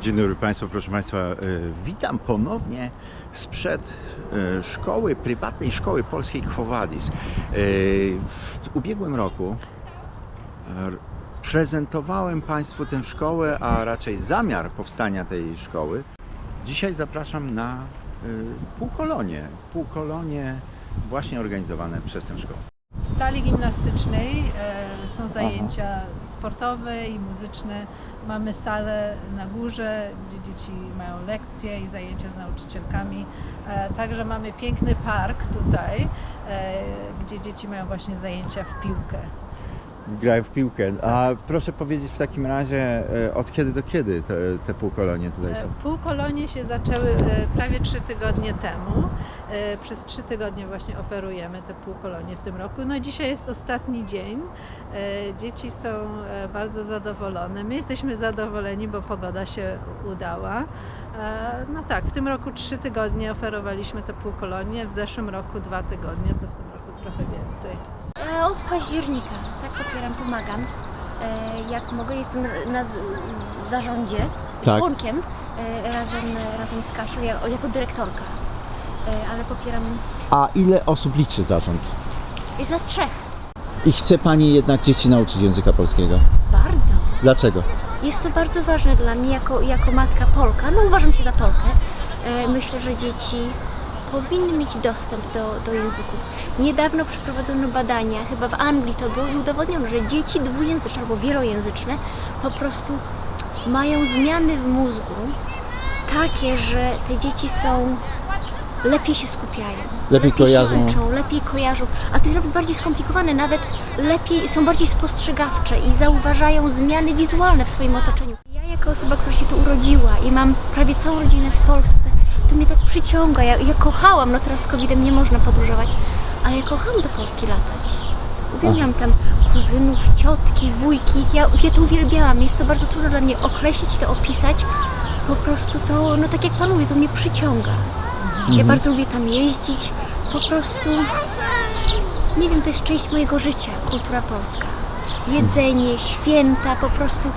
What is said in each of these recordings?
Dzień dobry Państwu, proszę Państwa. e, Witam ponownie sprzed e, szkoły, prywatnej szkoły polskiej Quo. E, W ubiegłym roku prezentowałem Państwu tę szkołę, a raczej zamiar powstania tej szkoły. Dzisiaj zapraszam na półkolonie. Półkolonie właśnie organizowane przez tę szkołę. W sali gimnastycznej e, są zajęcia sportowe i muzyczne. Mamy salę na górze, gdzie dzieci mają lekcje i zajęcia z nauczycielkami. E, także mamy piękny park tutaj, e, gdzie dzieci mają właśnie zajęcia w piłkę. Grają w piłkę. A proszę powiedzieć w takim razie, e, od kiedy do kiedy te, te półkolonie tutaj E, są? Półkolonie się zaczęły e, prawie trzy tygodnie temu. E, Przez trzy tygodnie właśnie oferujemy te półkolonie w tym roku. No dzisiaj jest ostatni dzień. E, Dzieci są e, bardzo zadowolone. My jesteśmy zadowoleni, bo pogoda się udała. E, No tak, w tym roku trzy tygodnie oferowaliśmy te półkolonie, w zeszłym roku dwa tygodnie, to w tym roku trochę więcej. E, Od października, tak popieram, pomagam. E, Jak mogę, jestem na zarządzie, Tak. członkiem e, razem, razem z Kasią, jako, dyrektorka. Ale popieram, A ile osób liczy zarząd? jest nas trzech. I chce Pani jednak dzieci nauczyć języka polskiego. Bardzo. Dlaczego? Jest to bardzo ważne dla mnie jako, jako matka Polka. No uważam się za Polkę. Myślę, że dzieci powinny mieć dostęp do, do języków. Niedawno przeprowadzono badania, chyba w Anglii to było i udowodniono, że dzieci dwujęzyczne albo wielojęzyczne po prostu mają zmiany w mózgu takie, że te dzieci są lepiej się skupiają. Lepiej kojarzą. Się uczą, lepiej kojarzą. A to jest nawet bardziej skomplikowane, nawet lepiej, są bardziej spostrzegawcze i zauważają zmiany wizualne w swoim otoczeniu. Ja jako osoba, która się tu urodziła i mam prawie całą rodzinę w Polsce, to mnie tak przyciąga. Ja, ja kochałam, no teraz z COVID-em nie można podróżować, ale ja kochałam do Polski latać. Uwielbiam tam kuzynów, ciotki, wujki. Ja, ja to uwielbiałam. Jest to bardzo trudno dla mnie określić, to opisać. Po prostu to, no tak jak Pan mówi, to mnie przyciąga. Ja bardzo lubię tam jeździć. Po prostu, nie wiem, to jest część mojego życia, kultura polska. Jedzenie, święta, po prostu.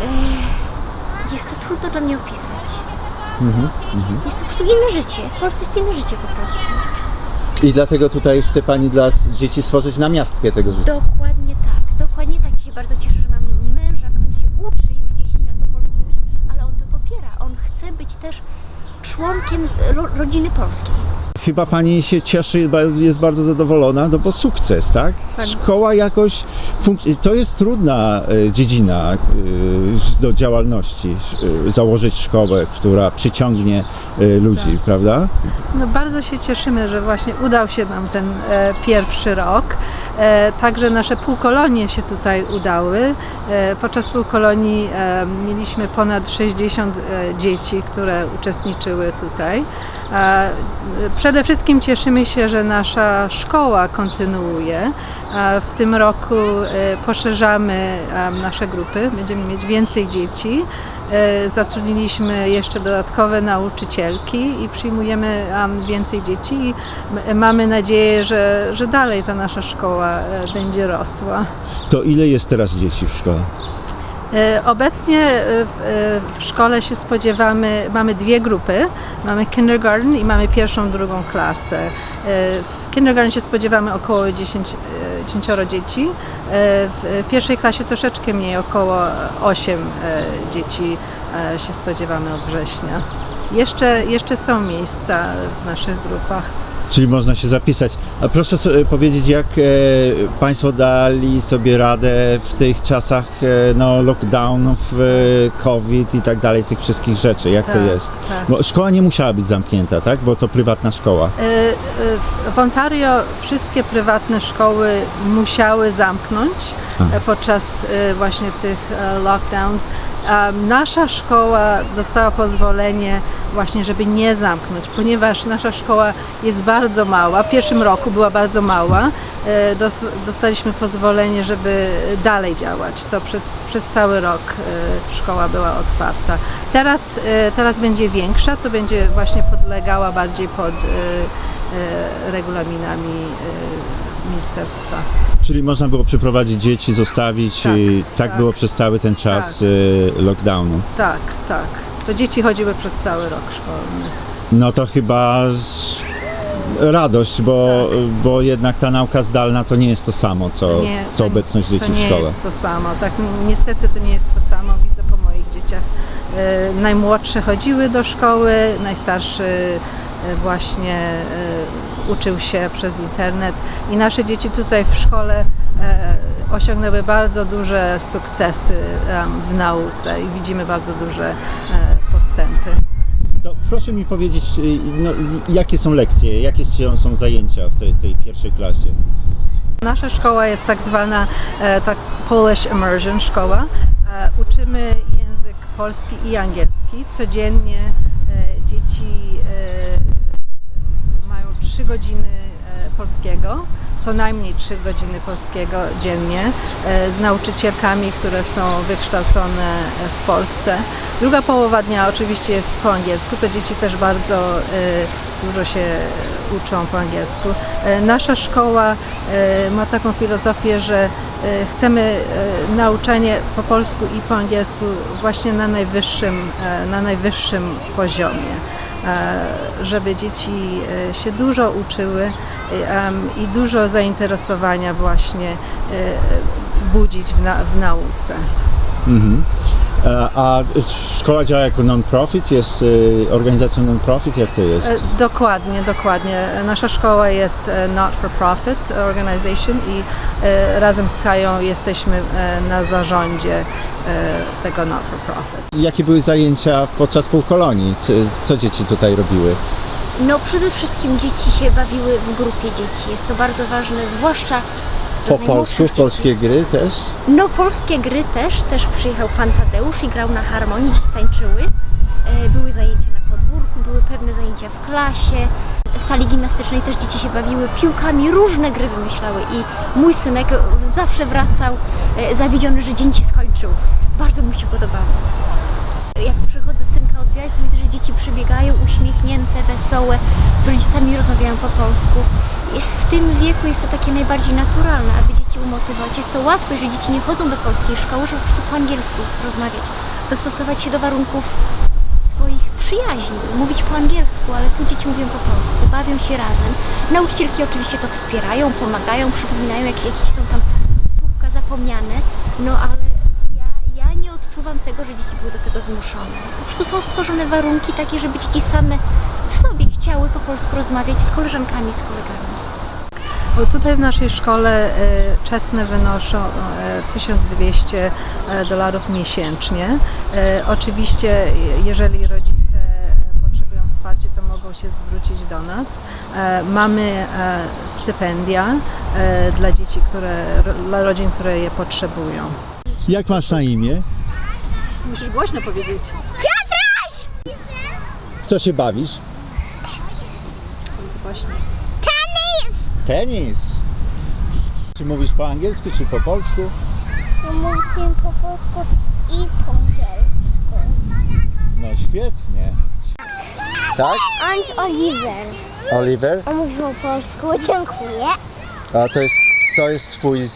E, jest to trudno dla mnie opisać. Mhm, mhm. Jest to po prostu inne życie. W Polsce jest inne życie po prostu. I dlatego tutaj chce Pani dla dzieci stworzyć namiastkę tego życia. Dokładnie tak, dokładnie tak. I się bardzo cieszę, że mam męża, który się uczy już 10 lat po polsku mówić, ale on to popiera. On chce być też członkiem ro, rodziny polskiej. Chyba Pani się cieszy, jest bardzo zadowolona, no bo sukces, tak? Tak. Szkoła jakoś, to jest trudna e, dziedzina e, do działalności, e, założyć szkołę, która przyciągnie ludzi, Tak. prawda? No bardzo się cieszymy, że właśnie udał się nam ten pierwszy rok. Także nasze półkolonie się tutaj udały. Podczas półkolonii mieliśmy ponad 60 e, dzieci, które uczestniczyły tutaj. E, przede wszystkim cieszymy się, że nasza szkoła kontynuuje. W tym roku e, poszerzamy nasze grupy, będziemy mieć więcej dzieci. E, Zatrudniliśmy jeszcze dodatkowe nauczycielki i przyjmujemy em, więcej dzieci i mamy nadzieję, że, że dalej ta nasza szkoła e, będzie rosła. To ile jest teraz dzieci w szkole? E, Obecnie e, w, e, w szkole się spodziewamy, mamy dwie grupy, mamy kindergarten i mamy pierwszą, drugą klasę. W kindergarten się spodziewamy około 10, e, 10 dzieci, w pierwszej klasie troszeczkę mniej, około 8 e, dzieci się spodziewamy od września. Jeszcze, jeszcze są miejsca w naszych grupach. Czyli można się zapisać. A proszę sobie powiedzieć, jak e, Państwo dali sobie radę w tych czasach e, no, lockdownów, e, COVID i tak dalej, tych wszystkich rzeczy. Jak to Tak, jest? tak. Bo szkoła nie musiała być zamknięta, tak? Bo to prywatna szkoła. E, e, w- Ontario wszystkie prywatne szkoły musiały zamknąć e, podczas e, właśnie tych e, lockdowns. Nasza szkoła dostała pozwolenie właśnie, żeby nie zamknąć, ponieważ nasza szkoła jest bardzo mała. W pierwszym roku była bardzo mała. E, dos- Dostaliśmy pozwolenie, żeby dalej działać. To przez, przez cały rok e, szkoła była otwarta. Teraz, e, teraz będzie większa, to będzie właśnie podlegała bardziej pod regulaminami ministerstwa. Czy Czyli można było przyprowadzić dzieci, zostawić Tak, i tak, tak. było przez cały ten czas Tak. lockdownu. Tak, tak. To dzieci chodziły przez cały rok szkolny. No to chyba radość, bo, bo jednak ta nauka zdalna to nie jest to samo, co, Nie, co obecność dzieci to w nie szkole. jest to samo. Tak, ni- niestety to nie jest to samo. Widzę po moich dzieciach. E, najmłodsze chodziły do szkoły, najstarszy e, właśnie uczył się przez internet i nasze dzieci tutaj w szkole e, osiągnęły bardzo duże sukcesy w nauce i widzimy bardzo duże e, postępy. To proszę mi powiedzieć, y, no, jakie są lekcje, jakie są- zajęcia w tej, tej pierwszej klasie? Nasza szkoła jest tak zwana e, tak Polish Immersion szkoła. Uczymy język polski i angielski. Codziennie dzieci 3 godziny e, polskiego, co najmniej 3 godziny polskiego dziennie e, z nauczycielkami, które są wykształcone e, w Polsce. Druga połowa dnia oczywiście jest po angielsku, to dzieci też bardzo dużo się uczą po angielsku. Nasza szkoła ma taką filozofię, że chcemy nauczanie po polsku i po angielsku właśnie na najwyższym, na najwyższym poziomie, żeby dzieci e, się dużo uczyły e, i dużo zainteresowania właśnie e, budzić w, na, w nauce. Mhm. E, A szkoła działa jako non-profit, jest y, organizacją non-profit, jak to jest? E, Dokładnie, dokładnie. Nasza szkoła jest e, not-for-profit organization i razem z Kają jesteśmy na zarządzie tego not-for-profit. Jakie były zajęcia podczas półkolonii? Co dzieci tutaj robiły? No przede wszystkim dzieci się bawiły w grupie dzieci. Jest to bardzo ważne, zwłaszcza Po polsku, polskie gry też? No polskie gry też, też przyjechał pan Tadeusz i grał na harmonii, dzieci tańczyły. E, Były zajęcia na podwórku, były pewne zajęcia w klasie. W sali gimnastycznej też dzieci się bawiły piłkami, różne gry wymyślały i mój synek zawsze wracał e, zawiedziony, że dzień się skończył. Bardzo mu się podobało. Jak przychodzę odbierać, to widzę, że dzieci przybiegają uśmiechnięte, wesołe, z rodzicami rozmawiają po polsku. I w tym wieku jest to takie najbardziej naturalne, aby dzieci umotywować. Jest to łatwe, że dzieci nie chodzą do polskiej szkoły, żeby po prostu po angielsku rozmawiać, dostosować się do warunków swoich przyjaźni, mówić po angielsku, ale tu dzieci mówią po polsku, bawią się razem. Nauczycielki oczywiście to wspierają, pomagają, przypominają, jak jakieś są tam słówka zapomniane, no ale ja, ja nie odczuwam tego, że dzieci były do tego zmuszone. Po prostu są stworzone warunki takie, żeby dzieci same w sobie chciały po polsku rozmawiać z koleżankami, z kolegami. Bo tutaj w naszej szkole e, czesne wynoszą e, 1200 dolarów miesięcznie. E, Oczywiście, je- jeżeli rodzice e, potrzebują wsparcia, to mogą się zwrócić do nas. E, Mamy e, stypendia e, dla dzieci, które, dla rodzin, które je potrzebują. Jak masz na imię? Musisz głośno powiedzieć. W co się bawisz? Głośno. Tenis! Czy mówisz po angielsku, czy po polsku? Mówię po polsku i po angielsku. No świetnie. Tak? And Oliver. Oliver? On mówi po polsku, dziękuję. A to jest, to jest twój,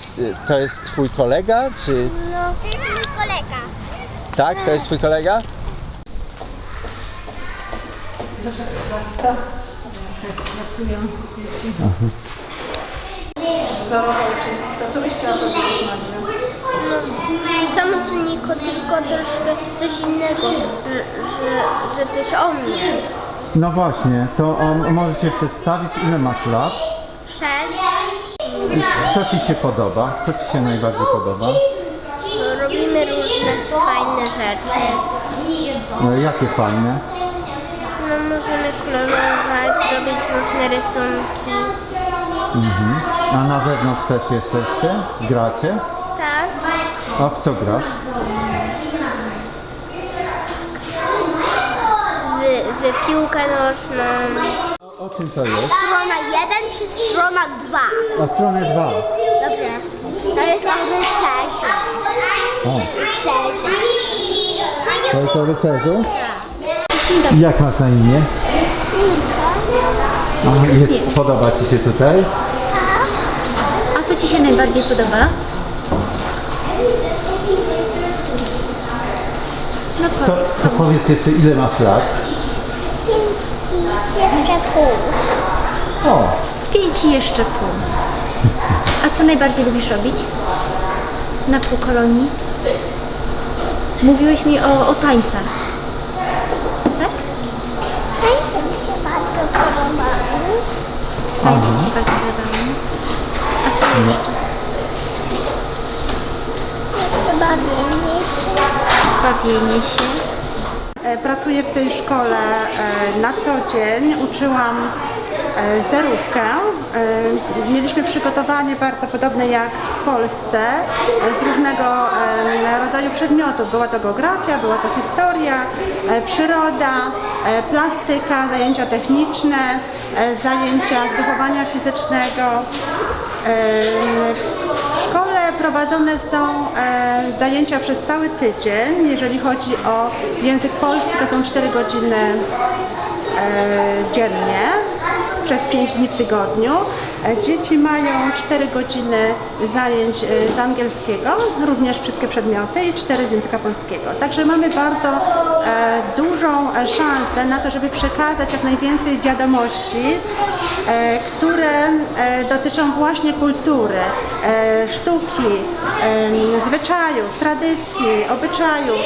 to jest twój kolega, czy... No, to jest mój kolega. Tak, to jest twój kolega? Pracują dzieci. Wzorowa uczennica. Co byś chciała powiedzieć, Magda? No, samo co Niko, tylko troszkę coś innego, że, że, że coś o mnie. No właśnie, to on może się przedstawić, ile masz lat? Sześć. Co ci się podoba? Co ci się najbardziej podoba? No, fajne rzeczy. No, jakie fajne? No, możemy kolorować, robić różne rysunki. Mhm. A na zewnątrz też jesteście? Gracie? Tak. A w co grasz? W, w piłkę nożną. O czym to jest? Strona 1 czy strona 2? O stronę 2. Dobrze. To jest o rycerzu. O, to jest o rycerzu? Jak masz na imię? A, jest, podoba ci się tutaj? A co Ci się najbardziej podoba? No To, powiedz. to powiedz jeszcze, ile masz lat? Pięć i jeszcze pół. O, Pięć i jeszcze pół. A co najbardziej lubisz robić? Na półkolonii? Mówiłeś mi o, o tańcach. Tak? Tańce mi się bardzo podobały. Tańce ci bardzo podobały. A co jeszcze? Jeszcze bawienie się. Bawienie się. E, Pracuję w tej szkole e, na co dzień. Uczyłam zerówkę. E, Mieliśmy przygotowanie bardzo podobne jak w Polsce e, z różnego e, rodzaju przedmiotów. Była to geografia, była to historia, przyroda, plastyka, zajęcia techniczne, zajęcia z wychowania fizycznego. W szkole prowadzone są zajęcia przez cały tydzień. Jeżeli chodzi o język polski, to są 4 godziny dziennie przez 5 dni w tygodniu. E, Dzieci mają 4 godziny zajęć e, z angielskiego, również wszystkie przedmioty i 4 z języka polskiego. Także mamy bardzo e, dużą szansę na to, żeby przekazać jak najwięcej wiadomości, które dotyczą właśnie kultury, sztuki, zwyczajów, tradycji, obyczajów,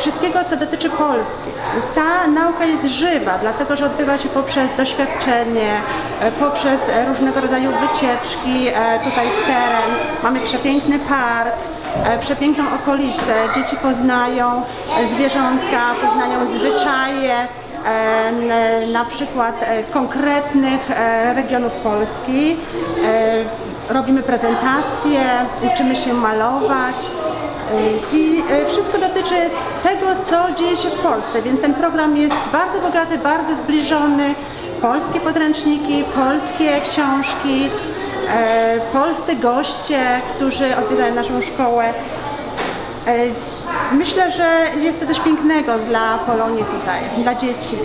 wszystkiego co dotyczy Polski. Ta nauka jest żywa, dlatego że odbywa się poprzez doświadczenie, e, poprzez e, różnego rodzaju wycieczki e, tutaj teren. Mamy przepiękny park, e, przepiękną okolicę. Dzieci poznają e, zwierzątka, poznają zwyczaje, e, na przykład e, konkretnych e, regionów Polski. Robimy prezentacje, uczymy się malować e, i e, wszystko dotyczy tego, co dzieje się w Polsce, więc ten program jest bardzo bogaty, bardzo zbliżony. Polskie podręczniki, polskie książki, e, polscy goście, którzy odwiedzają naszą szkołę. Myślę, że jest to coś pięknego dla Polonii tutaj, dla dzieci.